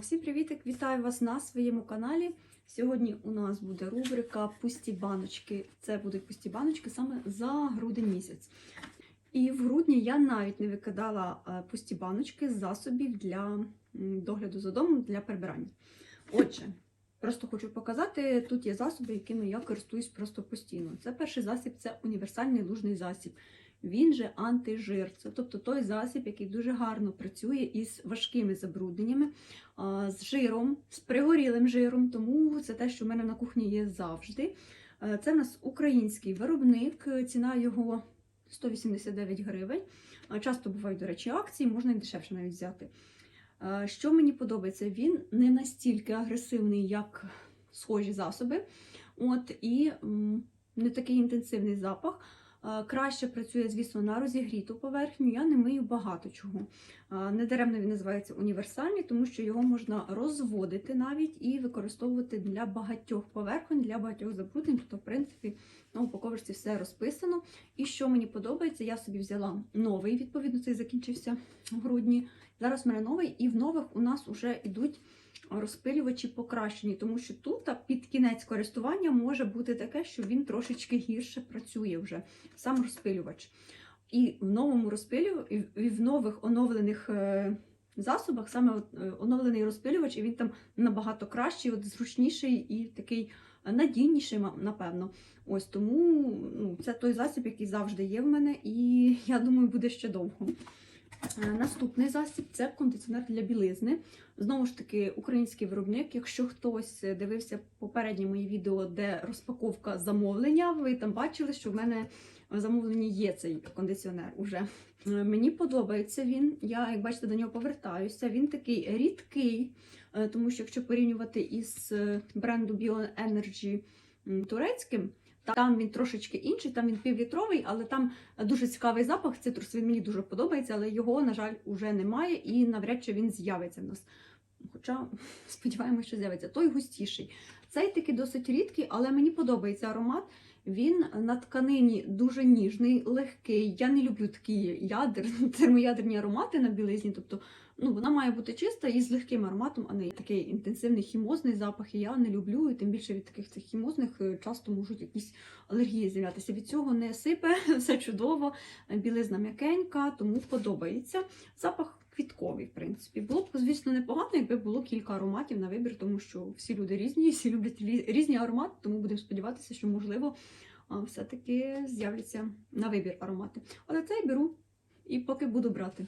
Всім привітик! Вітаю вас на своєму каналі. Сьогодні у нас буде рубрика Пусті баночки. Це будуть пусті баночки саме за грудень місяць. І в грудні я навіть не викидала е, пусті баночки засобів для догляду за домом для прибирання. Отже, просто хочу показати: тут є засоби, якими я користуюсь просто постійно. Це перший засіб це універсальний лужний засіб. Він же антижир. Це тобто той засіб, який дуже гарно працює із важкими забрудненнями, з жиром, з пригорілим жиром. Тому це те, що в мене на кухні є завжди. Е, Це в нас український виробник, ціна його 189 гривень. Часто бувають, до речі, акції, можна і дешевше навіть взяти. Е, Що мені подобається, він не настільки агресивний, як схожі засоби. От, і не такий інтенсивний запах. Е, Краще працює, звісно, на розігріту поверхню. Я не мию багато чого. Е, Недаремно він називається універсальний, тому що його можна розводити навіть і використовувати для багатьох поверхонь, для багатьох забруднень. Тобто, в принципі, на упаковочці все розписано. І що мені подобається, я собі взяла новий, відповідно, цей закінчився в грудні. Зараз в мене новий, і в нових у нас вже йдуть розпилювачі покращені, тому що тут під кінець користування може бути таке, що він трошечки гірше працює вже, сам розпилювач. І в новому розпилю, і в- нових оновлених е, засобах саме е, оновлений розпилювач, і він там набагато кращий, от зручніший і такий надійніший, напевно. Ось тому ну, це той засіб, який завжди є в мене, і я думаю, буде ще довго. Е, Наступний засіб це кондиціонер для білизни. Знову ж таки, український виробник. Якщо хтось дивився попередні мої відео, де розпаковка замовлення, ви там бачили, що в мене в замовленні є цей кондиціонер уже. Е, Мені подобається він. Я, як бачите, до нього повертаюся. Він такий рідкий, е, тому що якщо порівнювати із бренду BioEnergy турецьким, там він трошечки інший, там він півлітровий, але там дуже цікавий запах. Цитрус він мені дуже подобається, але його, на жаль, уже немає і навряд чи він з'явиться в нас. Хоча сподіваємося, що з'явиться. Той густіший. Цей такий досить рідкий, але мені подобається аромат. Він на тканині дуже ніжний, легкий. Я не люблю такі ядер, термоядерні аромати на білизні. Тобто, ну вона має бути чиста і з легким ароматом, а не такий інтенсивний хімозний запах. І я не люблю. І тим більше від таких цих хімозних е, часто можуть якісь алергії з'являтися. Від цього не сипе, все чудово, білизна м'якенька, тому подобається. Запах квітковий, в принципі. Було б, звісно, непогано, якби було кілька ароматів на вибір, тому що всі люди різні, всі люблять різні аромати, тому будемо сподіватися, що можливо все-таки з'являться на вибір аромати. Але цей беру і поки буду брати.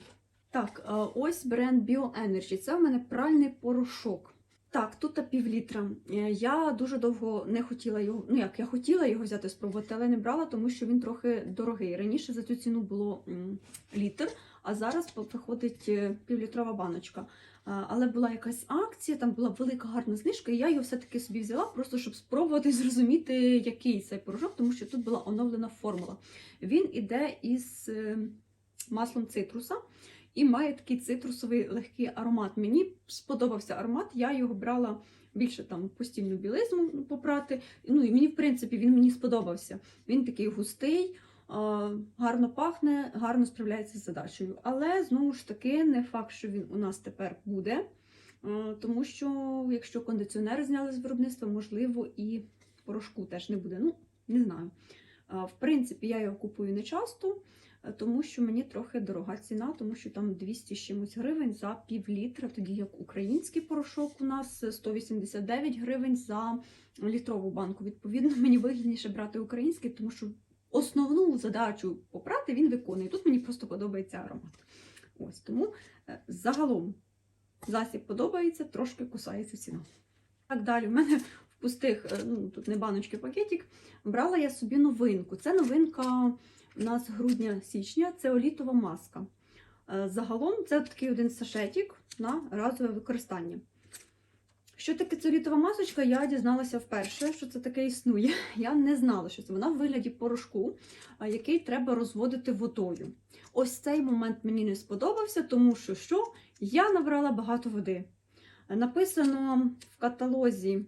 Так, ось бренд BioEnergy. Це в мене пральний порошок. Так, тут пів літра. Е, Я дуже довго не хотіла його. Ну як я хотіла його взяти спробувати, але не брала, тому що він трохи дорогий. Раніше за цю ціну було літр, а зараз виходить е, півлітрова баночка. Але була якась акція, там була велика гарна знижка, і я його все-таки собі взяла, просто щоб спробувати зрозуміти, який цей порошок, тому що тут була оновлена формула. Він іде із е, маслом цитруса і має такий цитрусовий легкий аромат. Мені сподобався аромат, я його брала більше там постільну білизну попрати. Ну і мені, в принципі, він мені сподобався. Він такий густий, гарно пахне, гарно справляється з задачею. Але знову ж таки, не факт, що він у нас тепер буде. Тому що якщо кондиціонер зняли з виробництва, можливо, і порошку теж не буде. Ну, не знаю. В принципі, я його купую не часто, тому що мені трохи дорога ціна, тому що там 200 з чимось гривень за пів літра, тоді як український порошок у нас 189 гривень за літрову банку. Відповідно, мені вигідніше брати український, тому що основну задачу попрати він виконує. Тут мені просто подобається аромат. Ось тому е, загалом засіб подобається, трошки кусається ціна. Так далі, в мене в пустих, е, ну тут не баночки, пакетик, брала я собі новинку. Це новинка у нас грудня-січня, це олітова маска. Е, Загалом це такий один сашетик на разове використання. Що таке ця олітова масочка, я дізналася вперше, що це таке існує. Я не знала, що це вона в вигляді порошку, який треба розводити водою. Ось цей момент мені не сподобався, тому що що? Я набрала багато води. Написано в каталозі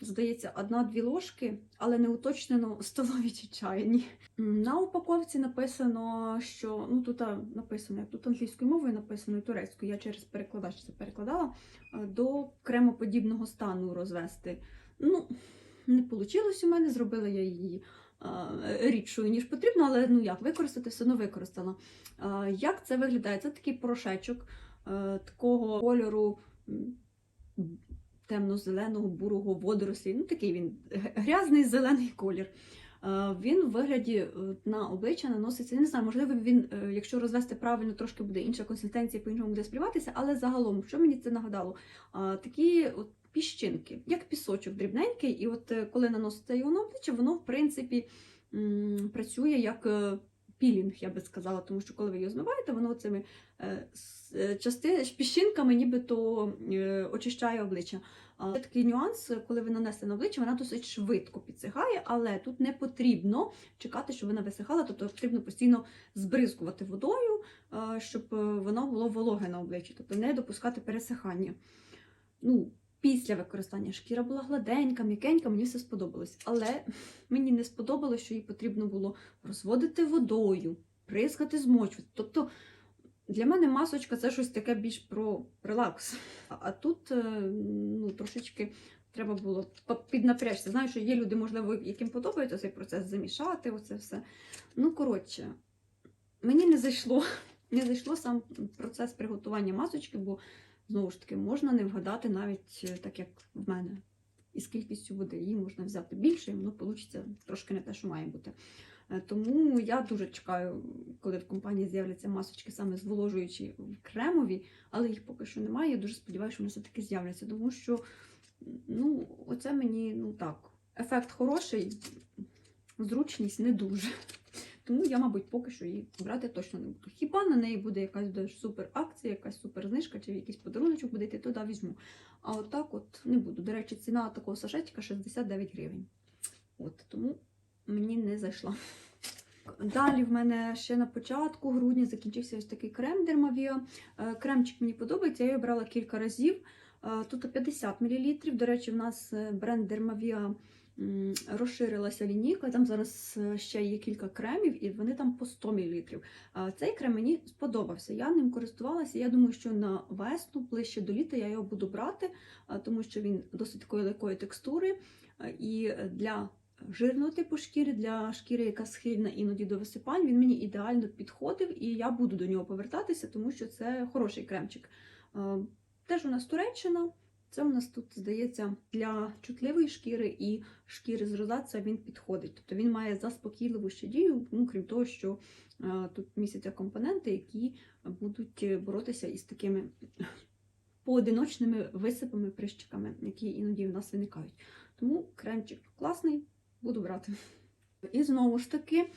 здається, одна-дві ложки, але не уточнено столові чи чайні. На упаковці написано, що ну тут написано, як тут англійською мовою написано і турецькою. Я через перекладач це перекладала е, до кремоподібного стану розвести. Ну, не вийшло у мене, зробила я її е, рідшою, ніж потрібно, але ну як використати, все одно використала. Е, Як це виглядає? Це такий порошечок такого кольору темно-зеленого, бурого водорослі. Ну, такий він грязний зелений колір. Е, Він в вигляді е, на обличчя наноситься. Я не знаю, можливо, він, е, якщо розвести правильно, трошки буде інша консистенція, по-іншому буде сприйматися, але загалом, що мені це нагадало? Такі от піщинки, як пісочок дрібненький, і от коли наноситься його на обличчя, воно в принципі працює як пілінг, я би сказала, тому що коли ви його змиваєте, воно цими е, е, части піщинками нібито е, очищає обличчя. Є такий нюанс, коли ви нанесли на обличчя, вона досить швидко підсихає, але тут не потрібно чекати, щоб вона висихала, тобто потрібно постійно збризкувати водою, щоб воно було вологе на обличчі, тобто не допускати пересихання. Ну, після використання шкіра була гладенька, м'якенька, мені все сподобалось. Але мені не сподобалось, що її потрібно було розводити водою, прискати, змочувати. Тобто для мене масочка це щось таке більш про релакс. А, тут е, ну, трошечки треба було піднапрячся. Знаю, що є люди, можливо, яким подобається цей процес замішати, оце все. Ну, коротше, мені не зайшло. Не зайшло сам процес приготування масочки, бо знову ж таки можна не вгадати навіть е, так, як в мене. Із кількістю води її можна взяти більше, і воно вийде трошки не те, що має бути. Е, Тому я дуже чекаю, коли в компанії з'являться масочки саме зволожуючі кремові, але їх поки що немає. Я дуже сподіваюся, що вони все-таки з'являться, тому що ну, оце мені ну так, ефект хороший, зручність не дуже. Тому я, мабуть, поки що її брати точно не буду. Хіба на неї буде якась супер акція, якась супер знижка, чи якийсь подарунок буде йти, то да, візьму. А от так от не буду. До речі, ціна такого сашетика 69 гривень. От, тому мені не зайшла. Далі в мене ще на початку грудня закінчився ось такий крем. Е, Кремчик мені подобається, я його брала кілька разів. Е, Тут 50 мл. До речі, в нас е, бренд м, розширилася лінійка. Там зараз е, ще є кілька кремів, і вони там по 100 мл. Цей крем мені сподобався. Я ним користувалася. Я думаю, що на весну, ближче до літа, я його буду брати, тому що він досить такої легкої текстури. І для жирного типу шкіри, для шкіри, яка схильна іноді до висипань, він мені ідеально підходив, і я буду до нього повертатися, тому що це хороший кремчик. Теж у нас Туреччина. Це у нас тут, здається, для чутливої шкіри і шкіри з розація він підходить. Тобто він має заспокійливу ще дію, ну, крім того, що е, тут містяться компоненти, які будуть е, боротися із такими поодиночними висипами, прищиками, які іноді в нас виникають. Тому кремчик класний, буду брати. І знову ж таки,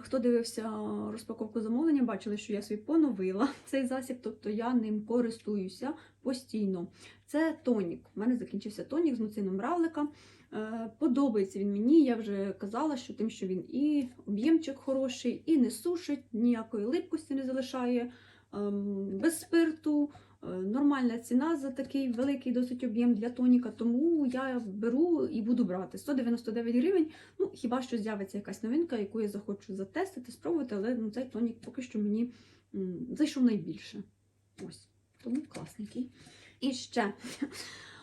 хто дивився розпаковку замовлення, бачили, що я свій поновила цей засіб, тобто я ним користуюся постійно. Це тонік. У мене закінчився тонік з муцином равлика. Е, Подобається він мені. Я вже казала, що тим, що він і об'ємчик хороший, і не сушить, ніякої липкості не залишає, ем, без спирту. Е, Нормальна ціна за такий великий досить об'єм для тоніка, тому я беру і буду брати 199 гривень. Ну, хіба що з'явиться якась новинка, яку я захочу затестити, спробувати, але ну, цей тонік поки що мені зайшов найбільше. Ось, тому класненький. І ще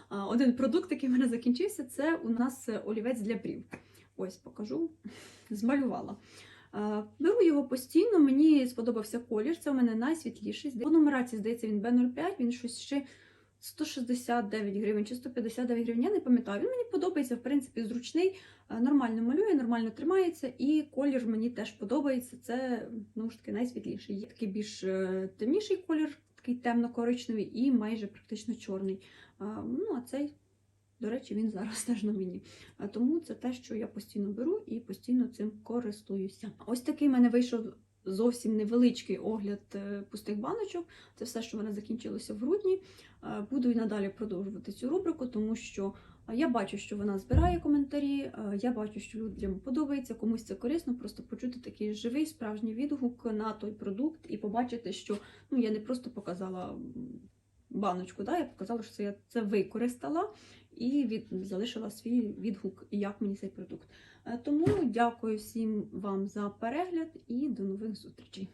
один продукт, який в мене закінчився, це у нас е, олівець для брів. Ось покажу, змалювала. Беру його постійно, мені сподобався колір, це у мене найсвітліший. По нумерації, здається, він B05, він щось ще 169 гривень чи 159 гривень, я не пам'ятаю. Він мені подобається, в принципі, зручний, нормально малює, нормально тримається, і колір мені теж подобається. Це ну ж таки найсвітліший. Є такий більш е, темніший колір, такий темно-коричневий і майже практично чорний. Ну, а цей, до речі, він зараз теж на мені. Тому це те, що я постійно беру і постійно цим користуюся. Ось такий в мене вийшов зовсім невеличкий огляд е, пустих баночок. Це все, що в мене закінчилося в грудні. Е, Буду і надалі продовжувати цю рубрику, тому що е, я бачу, що вона збирає коментарі. Я бачу, що людям подобається, комусь це корисно, просто почути такий живий справжній відгук на той продукт і побачити, що ну я не просто показала баночку, да, я показала, що це я це використала і від, залишила свій відгук, як мені цей продукт. Е, Тому дякую всім вам за перегляд і до нових зустрічей.